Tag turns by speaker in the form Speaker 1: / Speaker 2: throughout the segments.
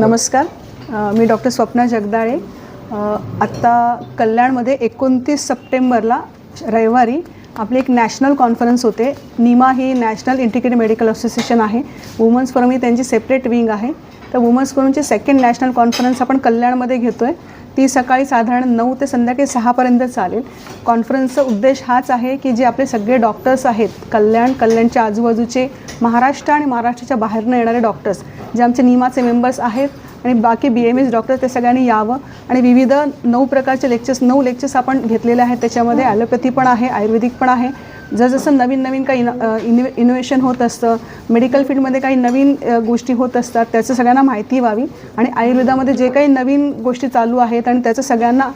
Speaker 1: हो. नमस्कार. मी डॉक्टर स्वप्ना जगदाळे. आत्ता कल्याणमध्ये एकोणतीस सप्टेंबरला रविवारी आपली एक नॅशनल कॉन्फरन्स होते. निमा ही नॅशनल इंटिग्रेटेड मेडिकल असोसिएशन आहे. वुमन्स फोरम ही त्यांची सेपरेट विंग आहे. तर वुमन्स फोरमची सेकंड नॅशनल कॉन्फरन्स आपण कल्याणमध्ये घेतो आहे ती सकाळी साधारण नऊ ते संध्याकाळी सहापर्यंत चालेल. कॉन्फरन्सचा उद्देश हाच आहे की जे आपले सगळे डॉक्टर्स आहेत कल्याण कल्याणच्या आजूबाजूचे महाराष्ट्र आणि महाराष्ट्राच्या बाहेरनं येणारे डॉक्टर्स जे आमचे निमाचे मेंबर्स आहेत आणि बाकी बी एम एस डॉक्टर ते सगळ्यांनी यावं. आणि विविध नऊ प्रकारचे लेक्चर्स नऊ लेक्चर्स आपण घेतलेले आहेत. त्याच्यामध्ये ॲलोपॅथी पण आहे आयुर्वेदिक पण आहे. जसजसं नवीन नवीन काही इनो इनोव्हेशन होत असतं मेडिकल फील्डमध्ये काही नवीन गोष्टी होत असतात त्याचं सगळ्यांना माहिती व्हावी. आणि आयुर्वेदामध्ये जे काही नवीन गोष्टी चालू आहेत आणि त्याचं सगळ्यांना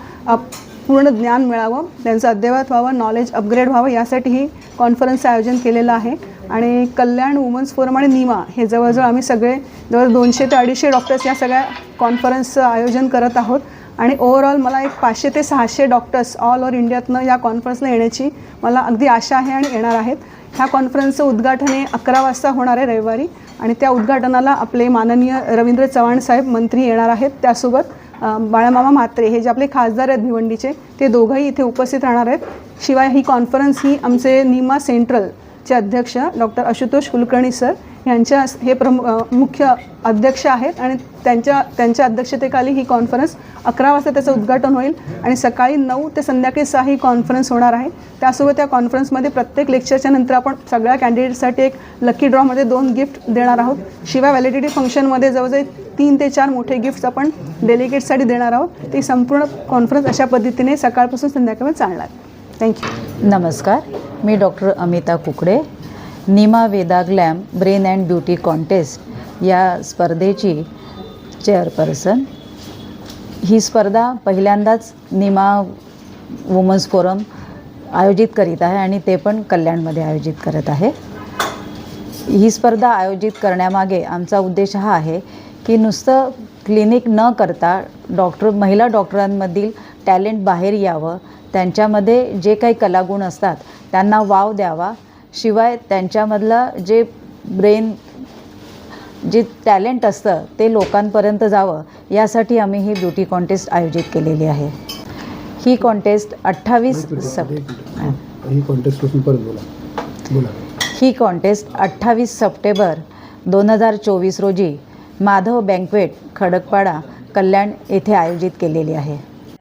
Speaker 1: पूर्ण ज्ञान मिळावं त्यांचं अद्ययावत व्हावं नॉलेज अपग्रेड व्हावं यासाठी ही कॉन्फरन्सचं आयोजन केलेलं आहे. आणि कल्याण वुमन्स फोरम आणि निमा हे जवळजवळ आम्ही सगळे जवळ दोनशे ते अडीचशे डॉक्टर्स या सगळ्या कॉन्फरन्सचं आयोजन करत आहोत. आणि ओव्हरऑल मला एक पाचशे ते सहाशे डॉक्टर्स ऑल ओव्हर इंडियातनं या कॉन्फरन्सला येण्याची मला अगदी आशा आहे आणि येणार आहेत. ह्या कॉन्फरन्सचं उद्घाटन हे अकरा वाजता होणार आहे रविवारी आणि त्या उद्घाटनाला आपले माननीय रवींद्र चव्हाण साहेब मंत्री येणार आहेत. त्यासोबत बाळामामा म्हात्रे हे जे आपले खासदार आहेत भिवंडीचे ते दोघंही इथे उपस्थित राहणार आहेत. शिवाय ही कॉन्फरन्स ही आमचे निमा सेंट्रलचे अध्यक्ष डॉक्टर आशुतोष कुलकर्णी सर यांच्या हे प्रमुख मुख्य अध्यक्ष आहेत आणि त्यांच्या त्यांच्या अध्यक्षतेखाली ही कॉन्फरन्स अकरा वाजता त्याचं उद्घाटन होईल आणि सकाळी नऊ ते संध्याकाळी सहा ही कॉन्फरन्स होणार आहे. त्यासोबत त्या कॉन्फरन्समध्ये प्रत्येक लेक्चरच्या नंतर आपण सगळ्या कॅन्डिडेटसाठी एक लकी ड्रॉमध्ये दोन गिफ्ट देणार आहोत. शिवाय व्हॅलिडिटी फंक्शनमध्ये जवळजवळ तीन ते चार मोठे गिफ्ट्स आपण डेलिगेटसाठी देणार आहोत. ती संपूर्ण कॉन्फरन्स अशा पद्धतीने सकाळपासून संध्याकाळपर्यंत चालणार. थँक्यू
Speaker 2: नमस्कार. मी doctor Amita Kukde. NIMA Veda glam brain and beauty contest या स्पर्धेची चेअरपर्सन. ही स्पर्धा पहिल्यांदाच निमा वुमन्स फोरम आयोजित करीत आहे आणि ते पण कल्याणमध्ये आयोजित करत आहे. ही स्पर्धा आयोजित करण्यामागे आमचा उद्देश हा आहे की नुसतं क्लिनिक न करता डॉक्टर महिला डॉक्टरांमधील टॅलेंट बाहेर यावं त्यांच्यामध्ये जे काही कलागुण असतात त्यांना वाव द्यावा शिवाय त्यांच्यामधलं जे ब्रेन जे टॅलेंट असतं ते लोकांपर्यंत जावं यासाठी आम्ही ही ब्युटी कॉन्टेस्ट आयोजित केलेली आहे. ही कॉन्टेस्ट अठ्ठावीस सप
Speaker 3: ही
Speaker 2: ही कॉन्टेस्ट अठ्ठावीस सप्टेंबर दोन हजार चोवीस रोजी माधव बँकवेट खडकपाडा कल्याण येथे आयोजित केलेली आहे.